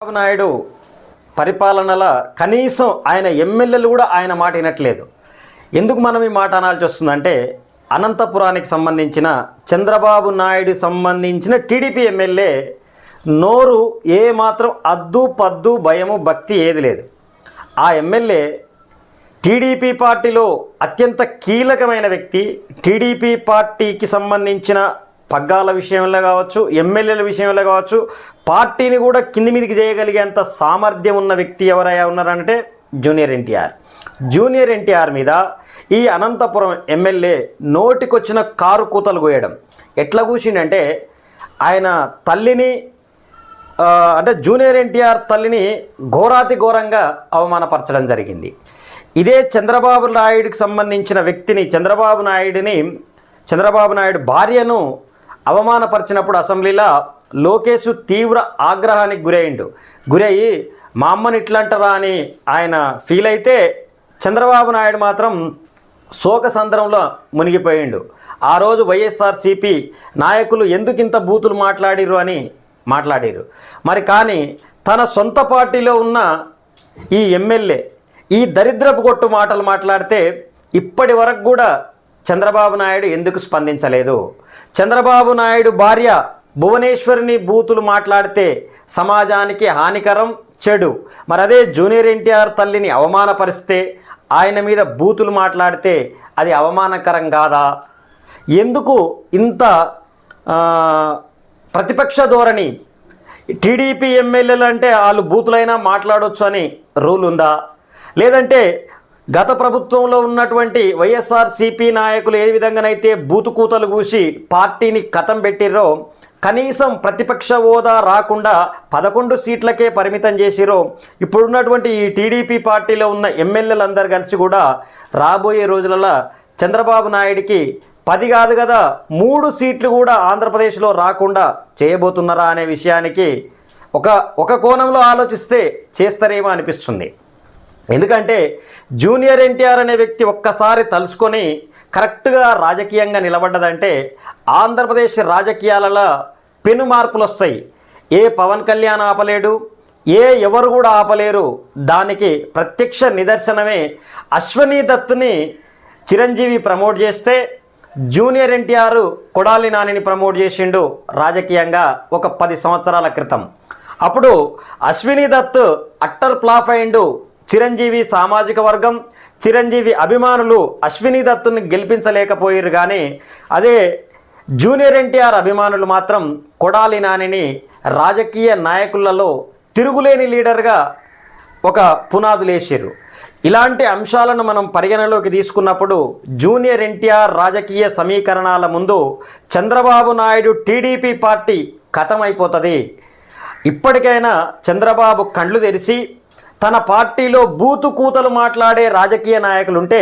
చంద్రబాబు నాయుడు పరిపాలనల కనీసం ఆయన ఎమ్మెల్యేలు కూడా ఆయన మాట వినట్లేదు. ఎందుకు మనం ఈ మాట అనాల్సి వస్తుందంటే అనంతపురానికి సంబంధించిన చంద్రబాబు నాయుడు సంబంధించిన టీడీపీ ఎమ్మెల్యే నోరు ఏ మాత్రం అద్దు పద్దు భయము భక్తి ఏది లేదు. ఆ ఎమ్మెల్యే టీడీపీ పార్టీలో అత్యంత కీలకమైన వ్యక్తి టీడీపీ పార్టీకి సంబంధించిన పగ్గాల విషయంలో కావచ్చు ఎమ్మెల్యేల విషయంలో కావచ్చు పార్టీని కూడా కింది మీదికి చేయగలిగేంత సామర్థ్యం ఉన్న వ్యక్తి ఎవరయ్యా ఉన్నారంటే జూనియర్ ఎన్టీఆర్. జూనియర్ ఎన్టీఆర్ మీద ఈ అనంతపురం ఎమ్మెల్యే నోటికొచ్చిన కారు కూతలు కోయడం ఎట్లా కూసిండంటే ఆయన తల్లిని అంటే జూనియర్ ఎన్టీఆర్ తల్లిని ఘోరాతి ఘోరంగా అవమానపరచడం జరిగింది. ఇదే చంద్రబాబు నాయుడికి సంబంధించిన వ్యక్తిని చంద్రబాబు నాయుడిని చంద్రబాబు నాయుడు భార్యను అవమానపరిచినప్పుడు అసెంబ్లీలో లోకేష్ తీవ్ర ఆగ్రహానికి గురయ్యిండు గురయ్యి మా అమ్మని ఇట్లంటారా అని ఆయన ఫీల్ అయితే చంద్రబాబు నాయుడు మాత్రం శోక సందర్భంలో మునిగిపోయిండు. ఆ రోజు వైఎస్ఆర్సీపీ నాయకులు ఎందుకింత బూతులు మాట్లాడిరు అని మాట్లాడారు మరి కానీ తన సొంత పార్టీలో ఉన్న ఈ ఎమ్మెల్యే ఈ దరిద్రపు కొట్టు మాటలు మాట్లాడితే ఇప్పటి వరకు కూడా చంద్రబాబు నాయుడు ఎందుకు స్పందించలేదు? చంద్రబాబు నాయుడు భార్య భువనేశ్వరిని బూతులు మాట్లాడితే సమాజానికి హానికరం చెడు. మరి అదే జూనియర్ ఎన్టీఆర్ తల్లిని అవమానపరిస్తే ఆయన మీద బూతులు మాట్లాడితే అది అవమానకరం కాదా? ఎందుకు ఇంత ప్రతిపక్ష ధోరణి? టీడీపీ ఎమ్మెల్యేలు అంటే వాళ్ళు బూతులైనా మాట్లాడొచ్చు అని రూల్ ఉందా? లేదంటే గత ప్రభుత్వంలో ఉన్నటువంటి వైఎస్ఆర్ సిపి నాయకులు ఏ విధంగానైతే బూతుకూతలు కూసి పార్టీని కథం పెట్టిర్రో కనీసం ప్రతిపక్ష హోదా రాకుండా పదకొండు సీట్లకే పరిమితం చేసిరో ఇప్పుడున్నటువంటి ఈ టీడీపీ పార్టీలో ఉన్న ఎమ్మెల్యేలందరూ కలిసి కూడా రాబోయే రోజులలో చంద్రబాబు నాయుడికి పది కాదు కదా మూడు సీట్లు కూడా ఆంధ్రప్రదేశ్లో రాకుండా చేయబోతున్నారా అనే విషయానికి ఒక ఒక కోణంలో ఆలోచిస్తే చేస్తారేమో అనిపిస్తుంది. ఎందుకంటే జూనియర్ ఎన్టీఆర్ అనే వ్యక్తి ఒక్కసారి తలుసుకొని కరెక్ట్గా రాజకీయంగా నిలబడ్డదంటే ఆంధ్రప్రదేశ్ రాజకీయాలలో పెను మార్పులు వస్తాయి. ఏ పవన్ కళ్యాణ్ ఆపలేడు ఏ ఎవరు కూడా ఆపలేరు. దానికి ప్రత్యక్ష నిదర్శనమే అశ్వనీ దత్తుని చిరంజీవి ప్రమోట్ చేస్తే జూనియర్ ఎన్టీఆర్ కొడాలి నానిని ప్రమోట్ చేసిండు రాజకీయంగా ఒక పది సంవత్సరాల క్రితం. అప్పుడు అశ్విని దత్ అట్టర్ ప్లాఫ్ అయిండు. చిరంజీవి సామాజిక వర్గం చిరంజీవి అభిమానులు అశ్విని దత్తుని గెలిపించలేకపోయారు కానీ అదే జూనియర్ ఎన్టీఆర్ అభిమానులు మాత్రం కొడాలి నానిని రాజకీయ నాయకులలో తిరుగులేని లీడర్గా ఒక పునాదులేసారు ఇలాంటి అంశాలను మనం పరిగణలోకి తీసుకున్నప్పుడు జూనియర్ ఎన్టీఆర్ రాజకీయ సమీకరణాల ముందు చంద్రబాబు నాయుడు టీడీపీ పార్టీ కథమైపోతుంది. ఇప్పటికైనా చంద్రబాబు కండ్లు తెరిచి తన పార్టీలో బూతు కూతలు మాట్లాడే రాజకీయ నాయకులుంటే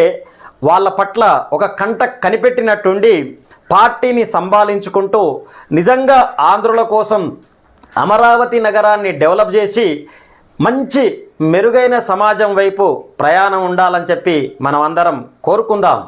వాళ్ళ పట్ల ఒక కంట కనిపెట్టినట్టుండి పార్టీని సంభాలించుకుంటూ నిజంగా ఆంధ్రుల కోసం అమరావతి నగరాన్ని డెవలప్ చేసి మంచి మెరుగైన సమాజం వైపు ప్రయాణం ఉండాలని చెప్పి మనం అందరం కోరుకుందాం.